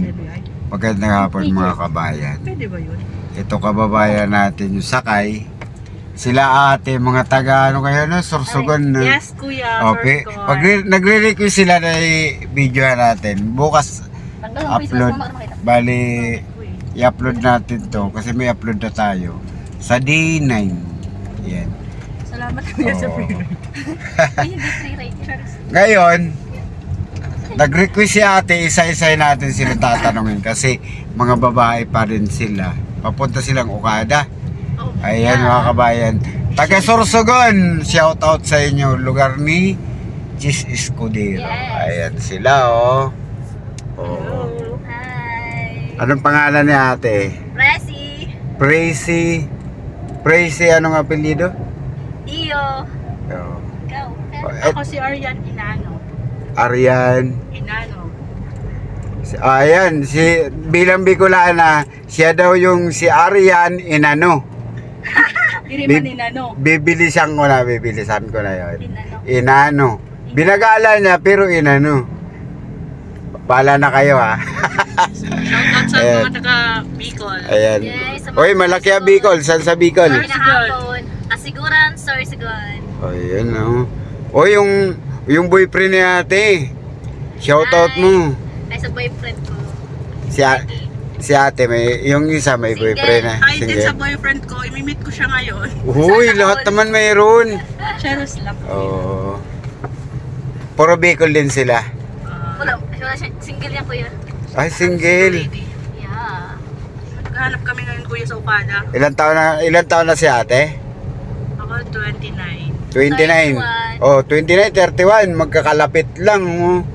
natin. Magandang hapon mga kabayan. Pwede ba yun? Ito kababayan natin yung sakay. Sila ate, mga taga ano kayo na, Sorsogon na. Yes, kuya. Okay. Pag nagre-request sila na i-video natin, bukas upload. Bali, i-upload natin to kasi may upload na tayo sa D9. Yan. Salamat kuya sa free ride. Ngayon, nag-request si ate, isa-isa natin sila tatanungin kasi mga babae pa rin sila. Papunta silang Okada. Oh, Ayan mga kabayan. Taga Sorsogon, shout out sa inyo. Lugar ni Gis Escudero. Ayan sila oh. Oh. Hi! Anong pangalan ni ate? Presi! Pracy. Pracy, anong apelyido? Dio! Oh. Ikaw! Eh, Ako si Arian Inano. Arian. Ayan, si bilang Bicolana, siya daw yung si Arian Inano. Bib- Inano. Bibilisan ko na, bibilisan ko na yun. Inano. Inano. Binagala niya pero inano. Pala na kayo ha. Shoutout sa Ayan. mga taga Bicol. Ayan. Yes, sa mga Oy, malaki ang Bicol. Saan sa Bicol? Pinahapon. Asiguran, Sorsogon. Ayan oh. O yung yung boyfriend ni ate. Shout out Hi. mo. Ay, sa boyfriend ko. Si, a- si ate may yung isa may Single. boyfriend na. Hi din sa boyfriend ko. Imimit ko siya ngayon. Uy, lahat naman mayroon. Cheers lang. Oo. Puro Bicol din sila. Wala, wala siya. Single yan, kuya. Ay, single. Yeah. Naghahanap kami ngayon kuya sa Okada. Ilan taon na ilan taon na si ate? Ako 29. 29. 31. Oh, 29, 31. Magkakalapit lang. Oh.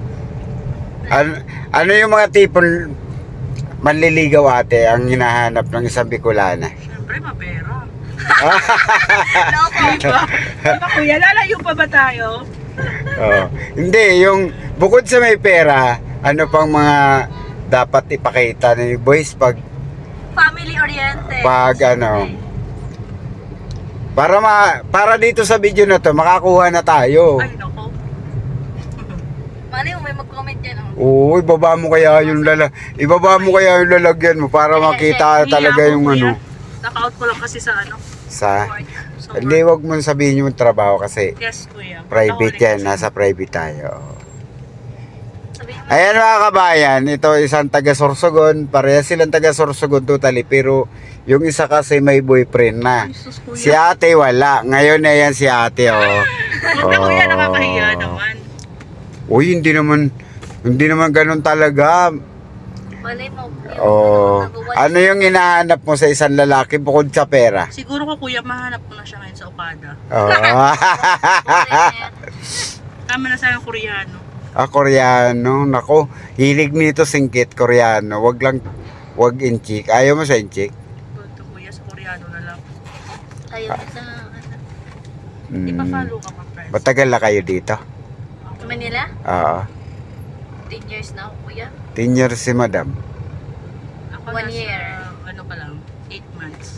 Ano, ano yung mga tipong manliligaw ate ang hinahanap ng isang Bicolana? Siyempre, mapera. Loko. Diba? Diba kuya, lalayo pa ba tayo? oh. Hindi, yung bukod sa may pera, ano pang mga dapat ipakita ni boys pag Family-oriented. Pag ano, para ma para dito sa video na to makakuha na tayo. Ay, nako. Mali mo, may mag-comment yan, oh. Oo, ibaba mo kaya yung lala ibaba mo kaya yung lalagyan mo para makita talaga Hiya ako, yung ano Naka-out ko lang kasi sa ano. sa hindi wag mo sabihin yung trabaho kasi Yes, kuya. private yan, kasi. nasa private tayo. Ayan mga kabayan, ito isang taga Sorsogon, parehas silang taga Sorsogon totally, pero yung isa kasi may boyfriend na. Si ate wala. Ngayon na yan si ate, oh. Huwag na kuya, Oh. nakakahiya naman. Uy, hindi naman, hindi naman ganun talaga. mali mo. Oh, nag-one- ano yung hinahanap mo sa isang lalaki bukod sa pera? Siguro ko kuya, mahanap ko na siya ngayon sa Okada. Oh. Tama na sa yung Koreano. ah, Koreano. Nako, hilig nito singkit Koreano. Wag lang, wag inchik. Ayaw mo sa inchik? Ito kuya, sa Koreano na lang. Ayaw ko sa ano, Hmm. Ipa-follow ka pa, friends. Matagal na kayo dito? Manila. Oo. 10 years na ako, kuya. 10 years si madam. Ako One nasa, year. ano pa lang, 8 months.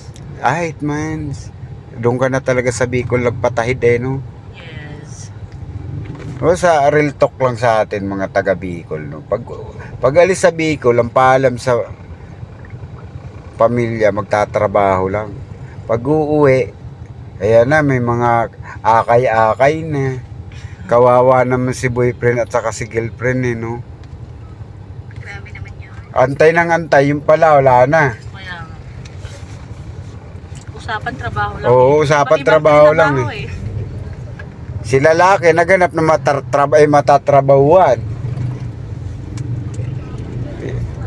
Ah, 8 months. Doon ka na talaga sa Bicol nagpatahid eh, no? Yes. O sa real talk lang sa atin mga taga Bicol no. Pag pag alis sa Bicol, ang paalam sa pamilya magtatrabaho lang. Pag uuwi, ayan na may mga akay-akay na. Kawawa naman si boyfriend at saka si girlfriend eh, no. Grabe naman yun. Antay ng antay, yung pala wala na. Kaya. Usapan trabaho lang. Oo, usapan Iba-ibang trabaho lang trabaho eh. Si lalaki naganap na matatraba ay matatrabahuan.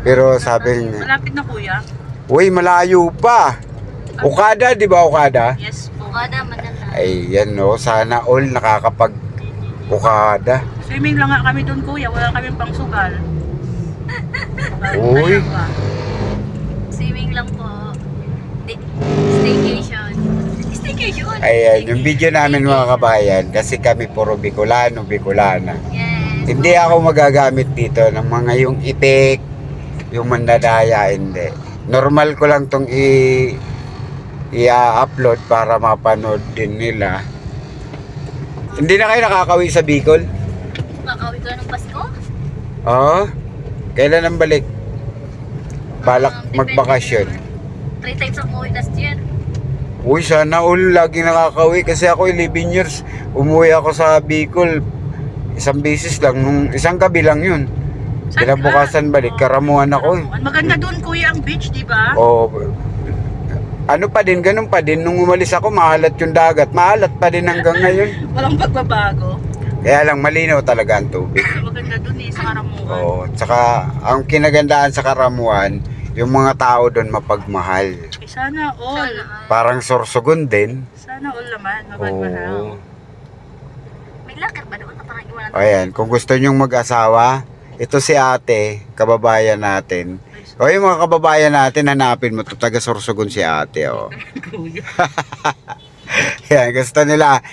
Pero sabi niya, Malapit na kuya. Uy, malayo pa. Okada, di ba Okada? Yes. Bukada, Manila. Ay, yan no. Sana all nakakapag Okada. Swimming lang nga kami doon kuya. Wala kami pang sugal. Uy. Swimming lang po. Staycation. Staycation? Ayan, yung video namin mga kabayan, kasi kami puro Bicolano, Bicolana. Yes. Hindi ako magagamit dito ng mga yung itik, yung mandadaya, hindi. Normal ko lang tong i i-upload para mapanood din nila. Hindi na kayo nakakawi sa Bicol? Makakawin ko ng Pasko? Oo. Kailan ang balik? balak Um, magbakasyon. Three times ako umuwi last year. Uy, sana all lagi nakakauwi kasi ako 11 years. Umuwi ako sa Bicol. Isang beses lang, nung isang gabi lang yun. Saan Kinabukasan ka? balik, Oo, Karamuan ako eh. Karamuan. Maganda doon kuya ang beach, di ba? O, ano pa din, ganun pa din. Nung umalis ako, maalat yung dagat. Maalat pa din hanggang ngayon. Walang pagbabago. Kaya lang, malinaw talaga ang tubig. Maganda doon eh, sa Karamuan. Oo, tsaka ang kinagandaan sa Karamuan, yung mga tao doon mapagmahal. Eh, sana all. Sana. Parang sorsogon din. Sana all naman, Oo. mapagmahal. May locker ba doon? Parang iwanan. Ayan, kung gusto nyong mag-asawa, ito si ate, kababayan natin. O yung mga kababayan natin, hanapin mo, to taga Sorsogon si ate, oh. Yan, gusto nila.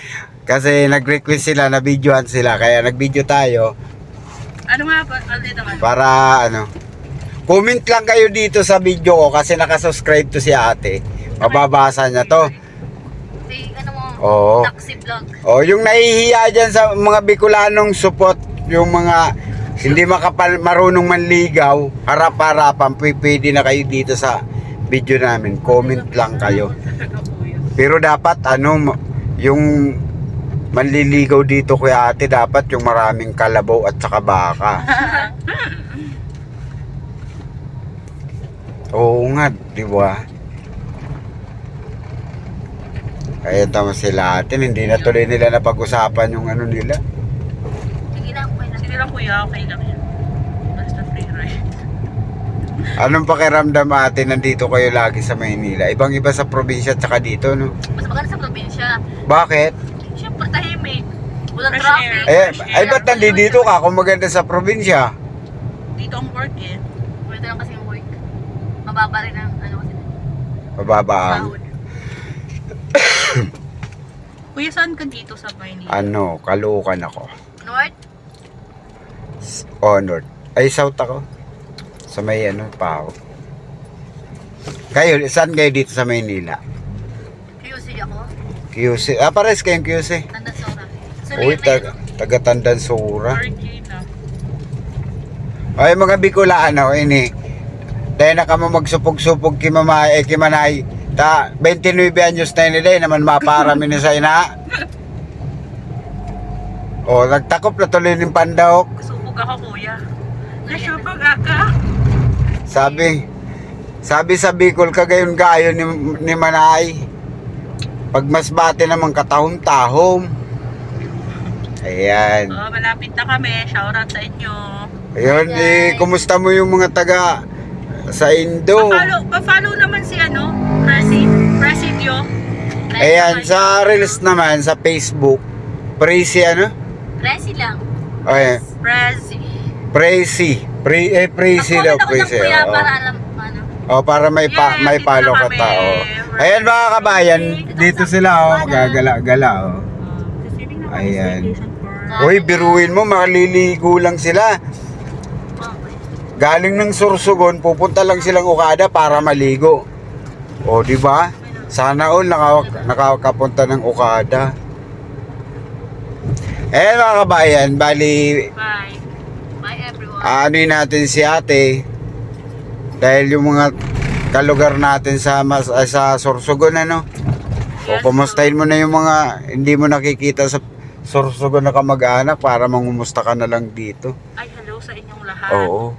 Kasi nag-request sila na videohan sila, kaya nag-video tayo Ano nga pa, naman? para ano. Comment lang kayo dito sa video ko kasi nakasubscribe to si ate. Mababasa niya to. May ano mo, Oo. taxi vlog. O, yung nahihiya dyan sa mga Bicolanong support, yung mga hindi makapal, marunong manligaw, harap-harapan, pw- pwede na kayo dito sa video namin. Comment lang kayo. Pero dapat, ano, yung manliligaw dito kuya ate, dapat yung maraming kalabaw at saka baka. Oo nga, di ba? Kaya tama sila atin, hindi na tuloy nila napag-usapan yung ano nila. Sige lang, kuya, okay lang yan. Basta free ride. Anong pakiramdam ate, nandito kayo lagi sa Maynila? Ibang iba sa probinsya at saka dito, no? Mas maganda sa probinsya. Bakit? Siyempre tahimik. Walang Fresh traffic. Eh, ay ba't nandito ka kung maganda sa probinsya? Dito ang work eh. Ganito lang kasi yung work. Mababa rin ang ano kasi. Mababa ang, Sahod. Kuya, saan ka dito sa Maynila? ano, kalukan ako. North? O, north. Ay, south ako. Sa may ano, pao. Kayo, saan kayo dito sa Maynila? QC ako. QC. Ah, pares kayong QC. Tanda Sora. So, Uy, taga, taga Tandansura. Ay, mga Bicolaan ako, ini. Dahil na kamo magsupog-supog kimamay, eh, kimanay. Ta, 29 anyos na yun eh, naman maparami na sa ina. O, nagtakop na tuloy ng pandahok. Kasubog ako kuya. Nasubog aka. Sabi, sabi sa Bicol, kagayon gayon ni, ni Manay. Pag mas bate naman katahom-tahom. Ayan. Oh, malapit na kami. Shoutout sa inyo. Ayun, eh, kumusta mo yung mga taga sa Indo? Pa-follow, pa-follow naman si ano, Presi, Presidio. Ayan, sa Reels naman, sa Facebook, Prezi ano? Presi lang. Ay, Prezi. Prezi. Pre, eh, Prezi daw, ng Prezi. kuya oo. para alam ano. Oh, para may pa, Yeah, may na ka kami. tao. Ayan mga kabayan, dito sila oh, gagala-gala oh. Ayan. Uy, biruin mo, maliligo lang sila. Galing ng Sorsogon, pupunta lang silang Okada para maligo. O, di ba? Sana all naka, nakakapunta ng Okada. Eh mga kabayan, bali everyone. Aanuin natin si ate dahil yung mga kalugar natin sa mas ah, sa Sorsogon ano. O kumustahin mo na yung mga hindi mo nakikita sa Sorsogon na kamag-anak para mangumusta ka na lang dito. Ay, hello sa inyong lahat. Oo.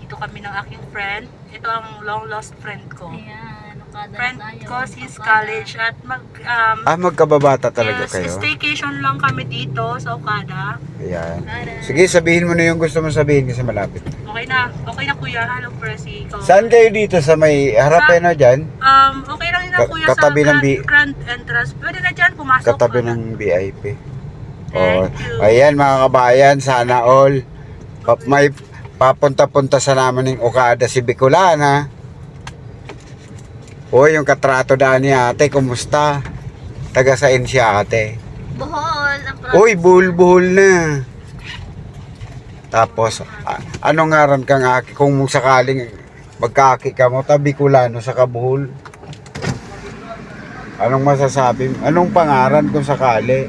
Dito kami ng aking friend. Ito ang long lost friend ko. Ayan, Okada Friend na ko, Okada. college at mag, um, Ah, magkababata talaga yes, kayo. staycation lang kami dito sa Okada. Ayan. Sige, sabihin mo na yung gusto mo sabihin kasi malapit. Okay na, okay na kuya. Hello, Presi. Ikaw. Saan kayo dito sa may harapin na dyan? Um, okay lang yun Ka- kuya katabi sa ng grand, bi- grand entrance. Pwede na dyan, pumasok Katabi ka na. ng VIP. Thank Oh, you. ayan mga kabayan, sana all pa- may papunta-punta sa naman ng Okada si Bicolana. O yung katrato daan ni ate, kumusta? Taga saan siya ate? Bohol. Uy, buhol-buhol na. Tapos, a- anong ngaran kang aki kung sakaling magkaki ka mo, tabi kulano sa kabuhol? Anong masasabi? Anong pangaran kung sakali?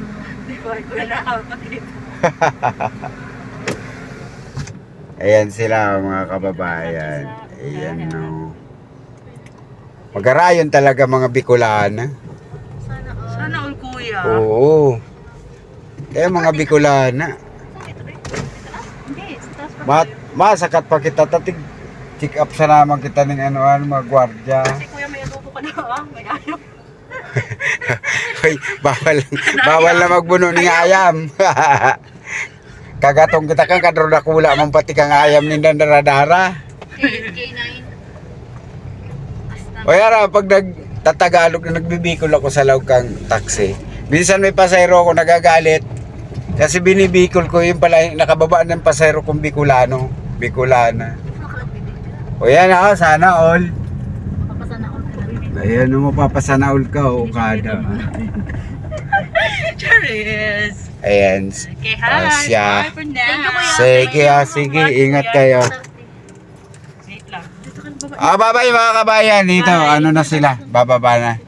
Ayan sila mga kababayan. Ayan no. Magarayon talaga mga Bicolana. Sana all. Sana all kuya. Oo. Kaya mga Bicolana. Hindi, sa taas pa. Ma masakat pa kita tatig check up sa naman kita ng ano ano mga gwardya. Si kuya may adobo ka na ah. May ayaw. Hoy, bawal bawal na magbuno ng ayam. Kagatong kita kang kadro na kula man pati kang ayam ni daradara. K9. Basta. O yara, pag nag tatagalog na nagbibikol ako sa lawag kang taxi. Minsan may pasayro ako nagagalit. Kasi binibikol ko yung pala yung nakababa ng pasayro kong Bicolano. Bicolana. O yan ako, sana all. Ayan, no, mapapasana all ka o kada. Charis. Ayan. Okay, Ah, hi. Bye for now. Sige, ah, sige, ingat kayo. Wait lang. Dito ka na baba. Ah, bye-bye mga kabayan. Dito, ano na sila, bababa na.